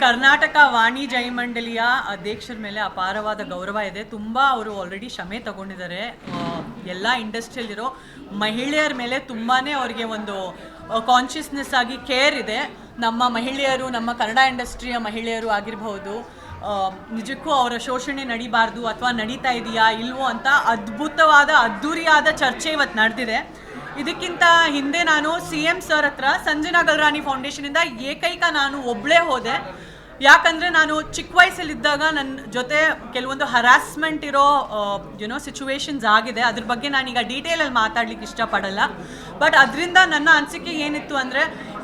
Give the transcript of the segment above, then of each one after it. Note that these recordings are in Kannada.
ಕರ್ನಾಟಕ ವಾಣಿ ಜಯಮಂಡಲಿಯ ಅಧ್ಯಕ್ಷರ ಮೇಲೆ ಅಪಾರವಾದ ಗೌರವ ಇದೆ. ತುಂಬ ಅವರು ಆಲ್ರೆಡಿ ಕ್ಷಮೆ ತಗೊಂಡಿದ್ದಾರೆ. ಎಲ್ಲ ಇಂಡಸ್ಟ್ರಿಯಲ್ಲಿರೋ ಮಹಿಳೆಯರ ಮೇಲೆ ತುಂಬಾ ಅವರಿಗೆ ಒಂದು ಕಾನ್ಷಿಯಸ್ನೆಸ್ ಆಗಿ ಕೇರ್ ಇದೆ. ನಮ್ಮ ಮಹಿಳೆಯರು, ನಮ್ಮ ಕನ್ನಡ ಇಂಡಸ್ಟ್ರಿಯ ಮಹಿಳೆಯರು ಆಗಿರಬಹುದು ನಿಜಕ್ಕೂ ಅವರ ಶೋಷಣೆ ನಡಿಬಾರ್ದು ಅಥವಾ ನಡೀತಾ ಇದೆಯಾ, ಇಲ್ವೋ ಅಂತ ಅದ್ಭುತವಾದ, ಅದ್ಧೂರಿಯಾದ ಚರ್ಚೆ ಇವತ್ತು ನಡೆದಿದೆ. ಇದಕ್ಕಿಂತ ಹಿಂದೆ ನಾನು ಸಿ ಎಂ ಸರ್ ಹತ್ರ ಸಂಜನಾ ಫೌಂಡೇಶನ್ ಫೌಂಡೇಶನಿಂದ ಏಕೈಕ ನಾನು ಒಬ್ಬಳೇ ಹೋದೆ. ಯಾಕಂದರೆ ನಾನು ಚಿಕ್ಕ ವಯಸ್ಸಲ್ಲಿದ್ದಾಗ ನನ್ನ ಜೊತೆ ಕೆಲವೊಂದು ಹರಾಸ್ಮೆಂಟ್ ಇರೋ ಯುನೋ ಸಿಚುವೇಶನ್ಸ್ ಆಗಿದೆ. ಅದ್ರ ಬಗ್ಗೆ ನಾನೀಗ ಡೀಟೇಲಲ್ಲಿ ಮಾತಾಡ್ಲಿಕ್ಕೆ ಇಷ್ಟಪಡಲ್ಲ. ಬಟ್ ಅದರಿಂದ ನನ್ನ ಅನಿಸಿಕೆ ಏನಿತ್ತು ಅಂದರೆ,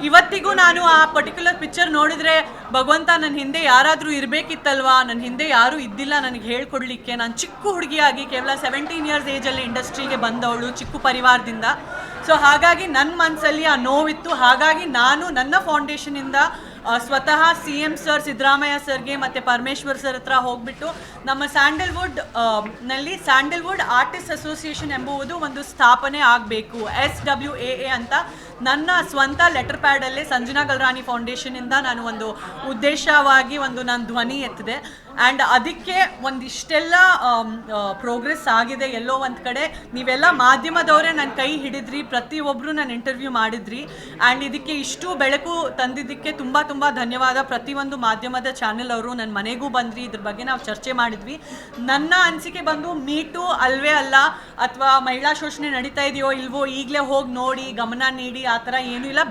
ಇವತ್ತಿಗೂ ನಾನು ಆ ಪರ್ಟಿಕ್ಯುಲರ್ ಪಿಕ್ಚರ್ ನೋಡಿದರೆ ಭಗವಂತ ನನ್ನ ಹಿಂದೆ ಯಾರಾದರೂ ಇರಬೇಕಿತ್ತಲ್ವಾ? ನನ್ನ ಹಿಂದೆ ಯಾರೂ ಇದ್ದಿಲ್ಲ ನನಗೆ ಹೇಳ್ಕೊಡ್ಲಿಕ್ಕೆ. ನಾನು ಚಿಕ್ಕ ಹುಡುಗಿಯಾಗಿ ಕೇವಲ ಸೆವೆಂಟೀನ್ ಇಯರ್ಸ್ ಏಜಲ್ಲಿ ಇಂಡಸ್ಟ್ರಿಗೆ ಬಂದವಳು ಚಿಕ್ಕ ಪರಿವಾರದಿಂದ. ಸೊ ಹಾಗಾಗಿ ನನ್ನ ಮನಸ್ಸಲ್ಲಿ ಆ ನೋವಿತ್ತು. ಹಾಗಾಗಿ ನಾನು ನನ್ನ ಫೌಂಡೇಶನಿಂದ ಸ್ವತಃ ಸಿ ಎಂ ಸರ್ ಸಿದ್ದರಾಮಯ್ಯ ಸರ್ಗೆ ಮತ್ತು ಪರಮೇಶ್ವರ್ ಸರ್ ಹತ್ರ ಹೋಗ್ಬಿಟ್ಟು ನಮ್ಮ ಸ್ಯಾಂಡಲ್ವುಡ್ನಲ್ಲಿ ಸ್ಯಾಂಡಲ್ವುಡ್ ಆರ್ಟಿಸ್ಟ್ ಅಸೋಸಿಯೇಷನ್ ಎಂಬುವುದು ಒಂದು ಸ್ಥಾಪನೆ ಆಗಬೇಕು. ಎಸ್ ಡಬ್ಲ್ಯೂ ಎ ಎ ಅಂತ ನನ್ನ ಸ್ವಂತ ಲೆಟರ್ ಪ್ಯಾಡಲ್ಲೇ ಸಂಜನಾ ಗಲ್ರಾಣಿ ಫೌಂಡೇಶನಿಂದ ನಾನು ಒಂದು ಉದ್ದೇಶವಾಗಿ ಒಂದು ನಾನು ಧ್ವನಿ ಎತ್ತಿದೆ. ಆ್ಯಂಡ್ ಅದಕ್ಕೆ ಒಂದಿಷ್ಟೆಲ್ಲ ಪ್ರೋಗ್ರೆಸ್ ಆಗಿದೆ ಎಲ್ಲೋ ಒಂದು ಕಡೆ. ನೀವೆಲ್ಲ ಮಾಧ್ಯಮದವರೇ ನನ್ನ ಕೈ ಹಿಡಿದ್ರಿ ಪ್ರತಿಯೊಬ್ಬರು ನಾನು ಇಂಟರ್ವ್ಯೂ ಮಾಡಿದ್ರಿ. ಆ್ಯಂಡ್ ಇದಕ್ಕೆ ಇಷ್ಟು ಬೆಳಕು ತಂದಿದ್ದಕ್ಕೆ ತುಂಬ ತುಂಬ ಧನ್ಯವಾದ. ಪ್ರತಿಯೊಂದು ಮಾಧ್ಯಮದ ಚಾನೆಲ್ ಅವರು ನನ್ನ ಮನೆಗೂ ಬಂದ್ರಿ, ಇದ್ರ ಬಗ್ಗೆ ನಾವು ಚರ್ಚೆ ಮಾಡಿದ್ವಿ. ನನ್ನ ಅನಿಸಿಕೆ ಬಂದು ಮೀಟು ಅಲ್ವೇ ಅಲ್ಲ, ಅಥವಾ ಮಹಿಳಾ ಶೋಷಣೆ ನಡೀತಾ ಇದೆಯೋ ಇಲ್ವೋ ಈಗಲೇ ಹೋಗಿ ನೋಡಿ, ಗಮನ ನೀಡಿ, ಆ ಥರ ಏನೂ ಇಲ್ಲ.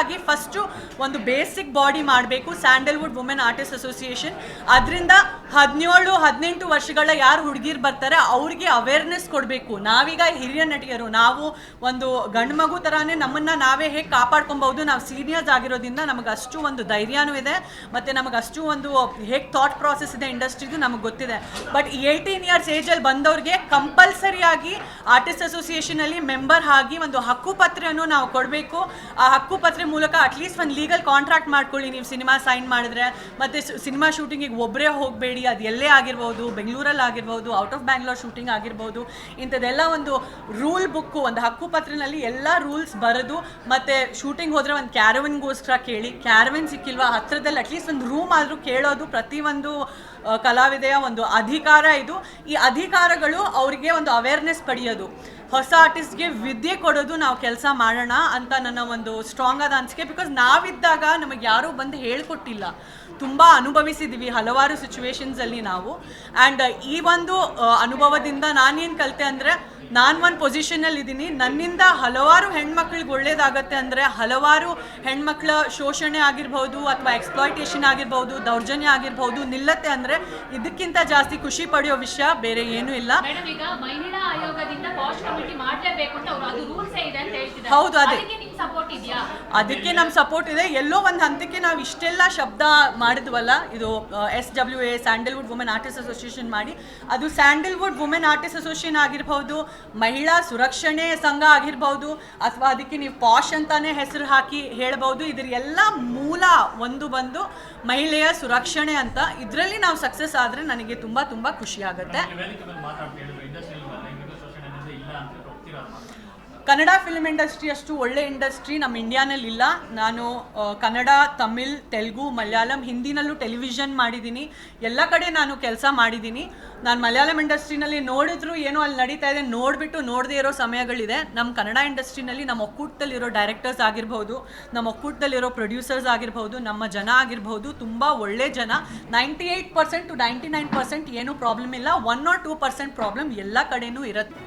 ಆಗಿ ಫಸ್ಟು ಒಂದು ಬೇಸಿಕ್ ಬಾಡಿ ಮಾಡಬೇಕು. ಸ್ಯಾಂಡಲ್ವುಡ್ ವುಮೆನ್ ಆರ್ಟಿಸ್ಟ್ ಅಸೋಸಿಯೇಷನ್ ಅದರಿಂದ ಹದಿನೇಳು ಹದಿನೆಂಟು ವರ್ಷಗಳ ಯಾರು ಹುಡುಗಿರು ಬರ್ತಾರೆ, ಅವ್ರಿಗೆ ಅವೇರ್ನೆಸ್ ಕೊಡಬೇಕು. ನಾವೀಗ ಹಿರಿಯ ನಟಿಯರು, ನಾವು ಒಂದು ಗಂಡು ಮಗು ಥರನೇ ನಮ್ಮನ್ನ ನಾವೇ ಹೇಗೆ ಕಾಪಾಡ್ಕೊಬಹುದು ನಾವು ಸೀನಿಯರ್ಸ್ ಆಗಿರೋದ್ರಿಂದ ನಮಗೆ ಅಷ್ಟು ಒಂದು ಧೈರ್ಯನೂ ಇದೆ, ಮತ್ತು ನಮಗೆ ಅಷ್ಟು ಒಂದು ಹೇಗೆ ಥಾಟ್ ಪ್ರಾಸೆಸ್ ಇದೆ ಇಂಡಸ್ಟ್ರಿದು ನಮಗೆ ಗೊತ್ತಿದೆ. ಬಟ್ ಏಯ್ಟೀನ್ ಇಯರ್ಸ್ ಏಜಲ್ಲಿ ಬಂದವ್ರಿಗೆ ಕಂಪಲ್ಸರಿಯಾಗಿ ಆರ್ಟಿಸ್ಟ್ ಅಸೋಸಿಯೇಷನಲ್ಲಿ ಮೆಂಬರ್ ಆಗಿ ಒಂದು ಹಕ್ಕು ಪತ್ರೆಯನ್ನು ನಾವು ಕೊಡಬೇಕು. ಆ ಹಕ್ಕುಪತ್ರ ಮೂಲಕ ಅಟ್ಲೀಸ್ಟ್ ಒಂದು ಲೀಗಲ್ ಕಾಂಟ್ರಾಕ್ಟ್ ಮಾಡ್ಕೊಳ್ಳಿ. ನೀವು ಸಿನಿಮಾ ಸೈನ್ ಮಾಡಿದ್ರೆ, ಮತ್ತು ಸಿನಿಮಾ ಶೂಟಿಂಗಿಗೆ ಒಬ್ಬರೇ ಹೋಗಬೇಡಿ, ಅದು ಎಲ್ಲೇ ಆಗಿರ್ಬೋದು, ಬೆಂಗಳೂರಲ್ಲಿ ಆಗಿರ್ಬೋದು ಔಟ್ ಆಫ್ ಬ್ಯಾಂಗ್ಳೂರ್ ಶೂಟಿಂಗ್ ಆಗಿರ್ಬೋದು, ಇಂಥದ್ದೆಲ್ಲ ಒಂದು ರೂಲ್ ಬುಕ್ಕು ಒಂದು ಹಕ್ಕು ಪತ್ರಿನಲ್ಲಿ ಎಲ್ಲ ರೂಲ್ಸ್ ಬರೆದು, ಮತ್ತು ಶೂಟಿಂಗ್ ಹೋದರೆ ಒಂದು ಕ್ಯಾರವನ್ಗೋಸ್ಕರ ಕೇಳಿ ಕ್ಯಾರವನ್ ಸಿಕ್ಕಿಲ್ವಾ? ಹತ್ರದಲ್ಲಿ ಅಟ್ಲೀಸ್ಟ್ ಒಂದು ರೂಮ್ ಆದರೂ ಕೇಳೋದು ಪ್ರತಿಯೊಂದು ಕಲಾವಿದೆಯ ಒಂದು ಅಧಿಕಾರ ಇದು. ಈ ಅಧಿಕಾರಗಳು ಅವರಿಗೆ ಒಂದು ಅವೇರ್ನೆಸ್ ಪಡೆಯೋದು. ಹೊಸ ಆರ್ಟಿಸ್ಟ್ಗೆ ವಿದ್ಯೆ ಕೊಡೋದು ನಾವು ಕೆಲಸ ಮಾಡೋಣ ಅಂತ ನನ್ನ ಒಂದು ಸ್ಟ್ರಾಂಗ್ ಆದ ಅನಿಸಿಕೆ. ಬಿಕಾಸ್ ನಾವಿದ್ದಾಗ ನಮಗೆ ಯಾರೂ ಬಂದು ಹೇಳ್ಕೊಟ್ಟಿಲ್ಲ. ತುಂಬ ಅನುಭವಿಸಿದ್ದೀವಿ ಹಲವಾರು ಸಿಚುವೇಶನ್ಸಲ್ಲಿ ನಾವು. ಆ್ಯಂಡ್ ಈ ಒಂದು ಅನುಭವದಿಂದ ನಾನೇನು ಕಲಿತೆ ಅಂದರೆ, ನಾನು ಒಂದು ಪೊಸಿಷನಲ್ಲಿ ಇದ್ದೀನಿ. ನನ್ನಿಂದ ಹಲವಾರು ಹೆಣ್ಮಕ್ಳಿಗೆ ಒಳ್ಳೇದಾಗತ್ತೆ ಅಂದರೆ, ಹಲವಾರು ಹೆಣ್ಮಕ್ಳ ಶೋಷಣೆ ಆಗಿರ್ಬೋದು ಅಥವಾ ಎಕ್ಸ್ಪ್ಲಾಯ್ಟೇಷನ್ ಆಗಿರ್ಬೋದು, ದೌರ್ಜನ್ಯ ಆಗಿರ್ಬೋದು, ನಿಲ್ಲತ್ತೆ ಅಂದರೆ ಇದಕ್ಕಿಂತ ಜಾಸ್ತಿ ಖುಷಿ ಪಡೆಯೋ ವಿಷಯ ಬೇರೆ ಏನೂ ಇಲ್ಲ. ಮೇಡಮ್ ಈಗ ಮಹಿಳಾ ಆಯೋಗದಿಂದ ಪಾಸ್ಟ್ ಕಮಿಟಿ ಮಾಡ್ಲೇಬೇಕು ಅಂತ ಅವ್ರು ಅದು ರೂಲ್ಸ್ ಇದೆ ಅಂತ ಹೇಳ್ತಿದ್ದಾರೆ. ಹೌದು, ಅದೇ. ಅದಕ್ಕೆ ನಮ್ ನಮ್ಮ ಸಪೋರ್ಟ್ ಇದೆ. ಎಲ್ಲೋ ಒಂದು ಹಂತಕ್ಕೆ ನಾವು ಇಷ್ಟೆಲ್ಲ ಶಬ್ದ ಮಾಡಿದ್ವಲ್ಲ ಇದು S W A Sandalwood women artist association ಮಾಡಿ ಅದು ಸ್ಯಾಂಡಲ್ವುಡ್ ವುಮೆನ್ ಆರ್ಟಿಸ್ಟ್ ಅಸೋಸಿಯೇಷನ್ ಆಗಿರ್ಬಹುದು ಮಹಿಳಾ ಸುರಕ್ಷಣೆ ಸಂಘ ಆಗಿರ್ಬಹುದು ಅಥವಾ ಅದಕ್ಕೆ ನೀವು ಪಾಶ್ ಅಂತಾನೆ ಹೆಸರು ಹಾಕಿ ಹೇಳ್ಬೋದು ಇದ್ರ ಎಲ್ಲ ಮೂಲ ಒಂದು ಬಂದು ಮಹಿಳೆಯ ಸುರಕ್ಷಣೆ ಅಂತ. ಇದರಲ್ಲಿ ನಾವು ಸಕ್ಸಸ್ ಆದರೆ ನನಗೆ ತುಂಬ ತುಂಬ ಖುಷಿ ಕನ್ನಡ ಫಿಲ್ಮ್ ಇಂಡಸ್ಟ್ರಿ ಅಷ್ಟು ಒಳ್ಳೆ ಇಂಡಸ್ಟ್ರಿ ನಮ್ಮ ಇಂಡಿಯಾನಲ್ಲಿ ಇಲ್ಲ. ನಾನು ಕನ್ನಡ, ತಮಿಳ್, ತೆಲುಗು, ಮಲಯಾಳಂ, ಹಿಂದಿನಲ್ಲೂ ಟೆಲಿವಿಷನ್ ಮಾಡಿದ್ದೀನಿ. ಎಲ್ಲ ಕಡೆ ನಾನು ಕೆಲಸ ಮಾಡಿದ್ದೀನಿ. ನಾನು ಮಲಯಾಳಂ ಇಂಡಸ್ಟ್ರಿನಲ್ಲಿ ನೋಡಿದ್ರು ಏನೋ ಅಲ್ಲಿ ನಡೀತಾ ಇದೆ. ನೋಡಿಬಿಟ್ಟು ನೋಡದೇ ಇರೋ ಸಮಯಗಳಿದೆ. ನಮ್ಮ ಕನ್ನಡ ಇಂಡಸ್ಟ್ರಿನಲ್ಲಿ ನಮ್ಮ ಒಕ್ಕೂಟದಲ್ಲಿರೋ ಡೈರೆಕ್ಟರ್ಸ್ ಆಗಿರ್ಬೋದು, ನಮ್ಮ ಒಕ್ಕೂಟದಲ್ಲಿರೋ ಪ್ರೊಡ್ಯೂಸರ್ಸ್ ಆಗಿರ್ಬೋದು, ನಮ್ಮ ಜನ ಆಗಿರ್ಬೋದು, ತುಂಬ ಒಳ್ಳೆ ಜನ. Ninety eight percent to ninety nine percent ಏನೂ ಪ್ರಾಬ್ಲಮ್ ಇಲ್ಲ. One or two percent problem ಎಲ್ಲ ಕಡೆಯೂ ಇರುತ್ತೆ.